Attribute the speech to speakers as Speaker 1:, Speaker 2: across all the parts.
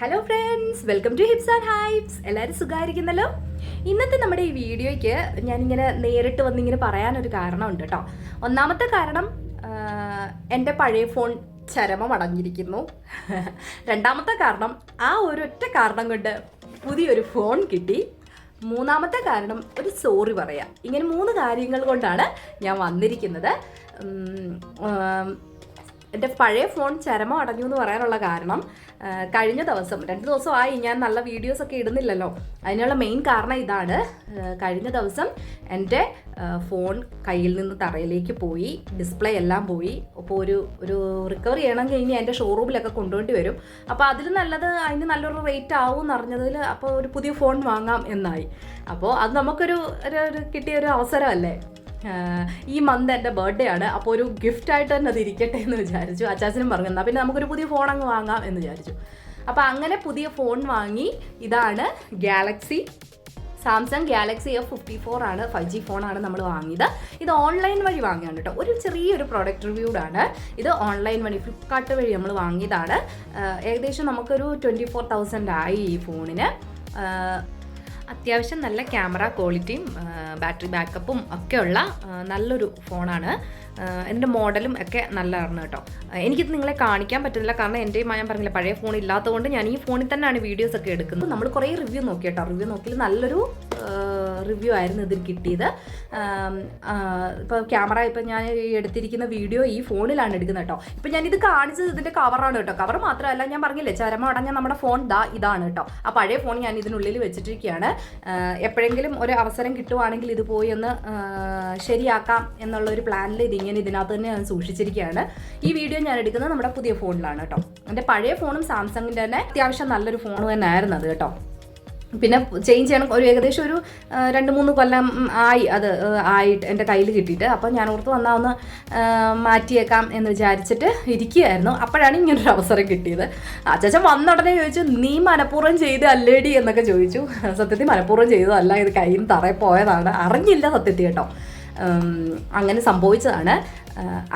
Speaker 1: Hello friends welcome to Hips and Hypes എല്ലാവരും സുഖമായിരിക്കുന്നല്ലോ ഇന്നത്തെ നമ്മുടെ ഈ വീഡിയോയ്ക്ക് ഞാനിങ്ങനെ നേരിട്ട് വന്നിങ്ങനെ പറയാനൊരു കാരണമുണ്ട് കേട്ടോ. ഒന്നാമത്തെ കാരണം എന്റെ പഴയ ഫോൺ ചരമം അടഞ്ഞിരിക്കുന്നു. രണ്ടാമത്തെ കാരണം ആ ഒരൊറ്റ കാരണം കൊണ്ട് പുതിയൊരു ഫോൺ കിട്ടി. മൂന്നാമത്തെ കാരണം ഒരു സോറി പറയാം. ഇങ്ങനെ മൂന്ന് കാര്യങ്ങൾ കൊണ്ടാണ് ഞാൻ വന്നിരിക്കുന്നത്. എന്റെ പഴയ ഫോൺ ചരമം അടഞ്ഞു എന്ന് പറയാനുള്ള കാരണം കഴിഞ്ഞ ദിവസം രണ്ട് ദിവസമായി ഞാൻ നല്ല വീഡിയോസ് ഒക്കെ ഇടുന്നില്ലല്ലോ. അതിനുള്ള മെയിൻ കാരണം ഇതാണ്. കഴിഞ്ഞ ദിവസം എന്റെ ഫോൺ കയ്യിൽ നിന്ന് തറയിലേക്ക് പോയി ഡിസ്പ്ലേ എല്ലാം പോയി. അപ്പോൾ ഒരു ഒരു റിക്കവറി ചെയ്യണമെങ്കിൽ ഇനി എന്റെ ഷോറൂമിലൊക്കെ കൊണ്ടുപോയി വരും. അപ്പോൾ അതിൽ നല്ലത് അതിന് നല്ലൊരു റേറ്റ് ആവും എന്ന് അറിഞ്ഞതിൽ അപ്പോൾ ഒരു പുതിയ ഫോൺ വാങ്ങാം എന്നായി. അപ്പോൾ അത് നമുക്കൊരു ഒരു കിട്ടിയ ഒരു അവസരമല്ലേ? ഈ മന്ത് എന്റെ ബർത്ത്ഡേ ആണ്. അപ്പോൾ ഒരു ഗിഫ്റ്റ് ആയിട്ട് തന്നെ അത് ഇരിക്കട്ടെ എന്ന് വിചാരിച്ചു. അച്ചാച്ചനും പറഞ്ഞു എന്നാൽ പിന്നെ നമുക്കൊരു പുതിയ ഫോൺ അങ്ങ് വാങ്ങാം എന്ന് വിചാരിച്ചു. അപ്പോൾ അങ്ങനെ പുതിയ ഫോൺ വാങ്ങി. ഇതാണ് Galaxy Samsung Galaxy F fifty four ആണ്. ഫൈവ് ജി ഫോണാണ് നമ്മൾ വാങ്ങിയത്. ഇത് ഓൺലൈൻ വഴി വാങ്ങിയാണ് കേട്ടോ. ഒരു ചെറിയൊരു പ്രോഡക്റ്റ് റിവ്യൂഡാണ് ഇത് ഓൺലൈൻ വഴി ഫ്ലിപ്കാർട്ട് വഴി നമ്മൾ വാങ്ങിയതാണ്. ഏകദേശം നമുക്കൊരു ട്വന്റി ഫോർ തൗസൻഡ് ആയി ഈ ഫോണിന് അത്യാവശ്യം നല്ല ക്യാമറ ക്വാളിറ്റിയും ബാറ്ററി ബാക്കപ്പും ഒക്കെയുള്ള ഉള്ള നല്ലൊരു ഫോണാണ്. എന്റെ മോഡലും ഒക്കെ നല്ലതാണ് കേട്ടോ. എനിക്കിത് നിങ്ങളെ കാണിക്കാൻ പറ്റുന്നില്ല. കാരണം എന്റെ ഞാൻ പറഞ്ഞില്ല പഴയ ഫോൺ ഇല്ലാത്തതുകൊണ്ട് ഞാൻ ഈ ഫോണിൽ തന്നെയാണ് വീഡിയോസ് ഒക്കെ എടുക്കുന്നത് നമ്മൾ കുറേ റിവ്യൂ നോക്കി കേട്ടോ. റിവ്യൂ നോക്കിയാൽ നല്ലൊരു റിവ്യൂ ആയിരുന്നു ഇതിൽ കിട്ടിയത്. ഇപ്പോൾ ക്യാമറ ഇപ്പം ഞാൻ എടുത്തിരിക്കുന്ന വീഡിയോ ഈ ഫോണിലാണ് എടുക്കുന്നത് കേട്ടോ. ഇപ്പം ഞാനിത് കാണിച്ചത് ഇതിന്റെ കവറാണ് കേട്ടോ. കവർ മാത്രമല്ല ഞാൻ പറഞ്ഞില്ലേ ചരമ അടഞ്ഞ നമ്മുടെ ഫോൺ ദാ ഇതാണ് കേട്ടോ. ആ പഴയ ഫോൺ ഞാൻ ഇതിനുള്ളിൽ വെച്ചിട്ടിരിക്കുകയാണ്. എപ്പോഴെങ്കിലും ഒരു അവസരം കിട്ടുവാണെങ്കിൽ ഇത് പോയി ഒന്ന് ശരിയാക്കാം എന്നുള്ള ഒരു പ്ലാനിൽ ഇതിങ്ങനെ ഇതിനകത്ത് തന്നെ ഞാൻ സൂക്ഷിച്ചിരിക്കുകയാണ്. ഈ വീഡിയോ ഞാൻ എടുക്കുന്നത് നമ്മുടെ പുതിയ ഫോണിലാണ് കേട്ടോ. എന്റെ പഴയ ഫോണും സാംസങ്ങിന്റെ തന്നെ. അത്യാവശ്യം നല്ലൊരു ഫോൺ തന്നെ ആയിരുന്നു അത് കേട്ടോ. പിന്നെ ചേഞ്ച് ചെയ്യണം. ഒരു ഏകദേശം ഒരു രണ്ട് മൂന്ന് കൊല്ലം ആയി. അത് ആയിട്ട് എന്റെ കയ്യിൽ കിട്ടിയിട്ട്. അപ്പോൾ ഞാൻ ഓർത്ത് വന്നാൽ ഒന്ന് മാറ്റിയേക്കാം എന്ന് വിചാരിച്ചിട്ട് ഇരിക്കുകയായിരുന്നു. അപ്പോഴാണ് ഇങ്ങനൊരു അവസരം കിട്ടിയത്. അച്ചാച്ചൻ വന്ന ഉടനെ ചോദിച്ചു നീ മനഃപൂർവം ചെയ്ത് അല്ലേടി? എന്നൊക്കെ ചോദിച്ചു. സത്യത്തിൽ മനഃപൂർവം ചെയ്തതല്ല ഇത് കയ്യിൽ നിന്ന് തറയിൽ പോയതാണ്. അറിഞ്ഞില്ല സത്യത്തിൽ കേട്ടോ. അങ്ങനെ സംഭവിച്ചതാണ്.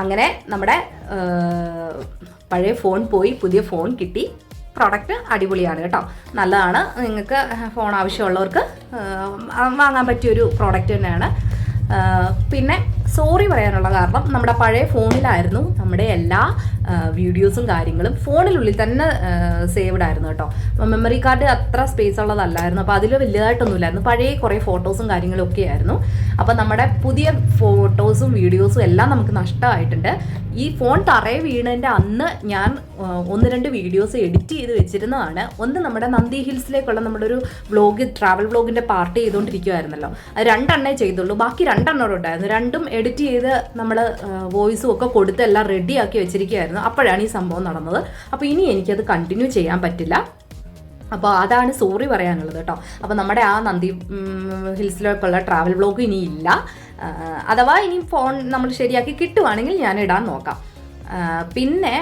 Speaker 1: അങ്ങനെ നമ്മുടെ പഴയ ഫോൺ പോയി പുതിയ ഫോൺ കിട്ടി. പ്രോഡക്റ്റ് അടിപൊളിയാണ് കേട്ടോ. നല്ലതാണ്. നിങ്ങൾക്ക് ഫോൺ ആവശ്യമുള്ളവർക്ക് വാങ്ങാൻ പറ്റിയൊരു പ്രോഡക്റ്റ് തന്നെയാണ്. പിന്നെ സോറി പറയാനുള്ള കാരണം നമ്മുടെ പഴയ ഫോണിലായിരുന്നു നമ്മുടെ എല്ലാ വീഡിയോസും കാര്യങ്ങളും ഫോണിനുള്ളിൽ തന്നെ സേവ്ഡ് ആയിരുന്നു കേട്ടോ. മെമ്മറി കാർഡ് അത്ര സ്പേസ് ഉള്ളതല്ലായിരുന്നു. അപ്പോൾ അതിൽ വലിയതായിട്ടൊന്നുമില്ലായിരുന്നു പഴയ കുറേ ഫോട്ടോസും കാര്യങ്ങളും ഒക്കെ ആയിരുന്നു. അപ്പോൾ നമ്മുടെ പുതിയ ഫോട്ടോസും വീഡിയോസും എല്ലാം നമുക്ക് നഷ്ടമായിട്ടുണ്ട്. ഈ ഫോൺ തറയെ വീണതിന്റെ അന്ന് ഞാൻ ഒന്ന് രണ്ട് വീഡിയോസ് എഡിറ്റ് ചെയ്ത് വെച്ചിരുന്നതാണ്. ഒന്ന് നമ്മുടെ നന്ദി ഹിൽസിലേക്കുള്ള നമ്മുടെ ഒരു വ്ളോഗ് ട്രാവൽ വ്ളോഗിന്റെ പാർട്ട് ചെയ്തുകൊണ്ടിരിക്കുമായിരുന്നല്ലോ അത് രണ്ടെണ്ണേ ചെയ്തുള്ളൂ. ബാക്കി രണ്ടെണ്ണം ഉണ്ടായിരുന്നു രണ്ടും എഡിറ്റ് ചെയ്ത് നമ്മൾ വോയിസും ഒക്കെ കൊടുത്ത് എല്ലാം റെഡിയാക്കി വെച്ചിരിക്കുകയായിരുന്നു. അപ്പോഴാണ് ഈ സംഭവം നടന്നത്. അപ്പോൾ ഇനി എനിക്കത് കണ്ടിന്യൂ ചെയ്യാൻ പറ്റില്ല. അപ്പോൾ അതാണ് സോറി പറയാനുള്ളത് കേട്ടോ. അപ്പോൾ നമ്മുടെ ആ നന്ദി ഹിൽസിലേക്കുള്ള ട്രാവൽ ബ്ലോഗ് ഇനി ഇല്ല. അഥവാ ഇനി ഫോൺ നമ്മൾ ശരിയാക്കി കിട്ടുവാണെങ്കിൽ ഞാൻ ഇടാൻ നോക്കാം. പിന്നെ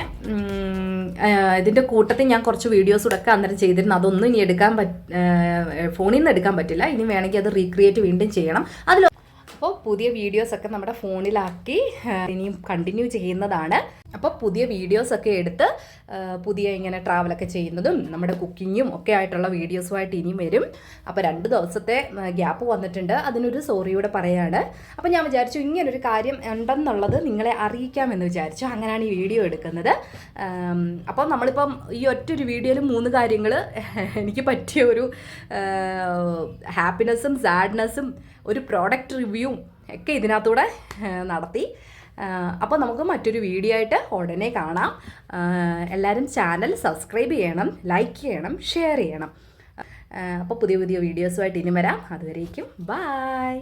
Speaker 1: ഇതിന്റെ കൂട്ടത്തിൽ ഞാൻ കുറച്ച് വീഡിയോസ് ഒക്കെ അന്നേരം ചെയ്തിരുന്നു. അതൊന്നും ഇനി എടുക്കാൻ പറ്റ ഫോണിൽ നിന്ന് എടുക്കാൻ പറ്റില്ല. ഇനി വേണമെങ്കിൽ അത് റീക്രിയേറ്റ് വീണ്ടും ചെയ്യണം. അതിൽ അപ്പോൾ പുതിയ വീഡിയോസ് ഒക്കെ നമ്മുടെ ഫോണിലാക്കി ഇനിയും കണ്ടിന്യൂ ചെയ്യുന്നതാണ്. അപ്പോൾ പുതിയ വീഡിയോസ് ഒക്കെ എടുത്ത് പുതിയ ഇങ്ങനെ ട്രാവലൊക്കെ ചെയ്യുന്നതും നമ്മുടെ കുക്കിങ്ങും ഒക്കെ ആയിട്ടുള്ള വീഡിയോസുമായിട്ട് ഇനിയും വരും. അപ്പോൾ രണ്ട് ദിവസത്തെ ഗ്യാപ്പ് വന്നിട്ടുണ്ട്. അതിനൊരു സോറിയൂടെ പറയാണ്. അപ്പോൾ ഞാൻ വിചാരിച്ചു ഇങ്ങനൊരു കാര്യം ഉണ്ടെന്നുള്ളത് നിങ്ങളെ അറിയിക്കാമെന്ന് വിചാരിച്ചു. അങ്ങനെയാണ് ഈ വീഡിയോ എടുക്കുന്നത്. അപ്പോൾ നമ്മളിപ്പം ഈ ഒറ്റൊരു വീഡിയോയിൽ മൂന്ന് കാര്യങ്ങൾ എനിക്ക് പറ്റിയ ഒരു ഹാപ്പിനെസ്സും സാഡ്നെസ്സും ഒരു പ്രോഡക്റ്റ് റിവ്യൂ ഒക്കെ ഇതിനകത്തൂടെ നടത്തി. അപ്പോൾ നമുക്ക് മറ്റൊരു വീഡിയോ ആയിട്ട് ഉടനെ കാണാം. എല്ലാവരും ചാനൽ സബ്സ്ക്രൈബ് ചെയ്യണം ലൈക്ക് ചെയ്യണം ഷെയർ ചെയ്യണം. അപ്പോൾ പുതിയ പുതിയ വീഡിയോസുമായിട്ട് ഇനി വരാം. അതുവരേക്കും ബായ്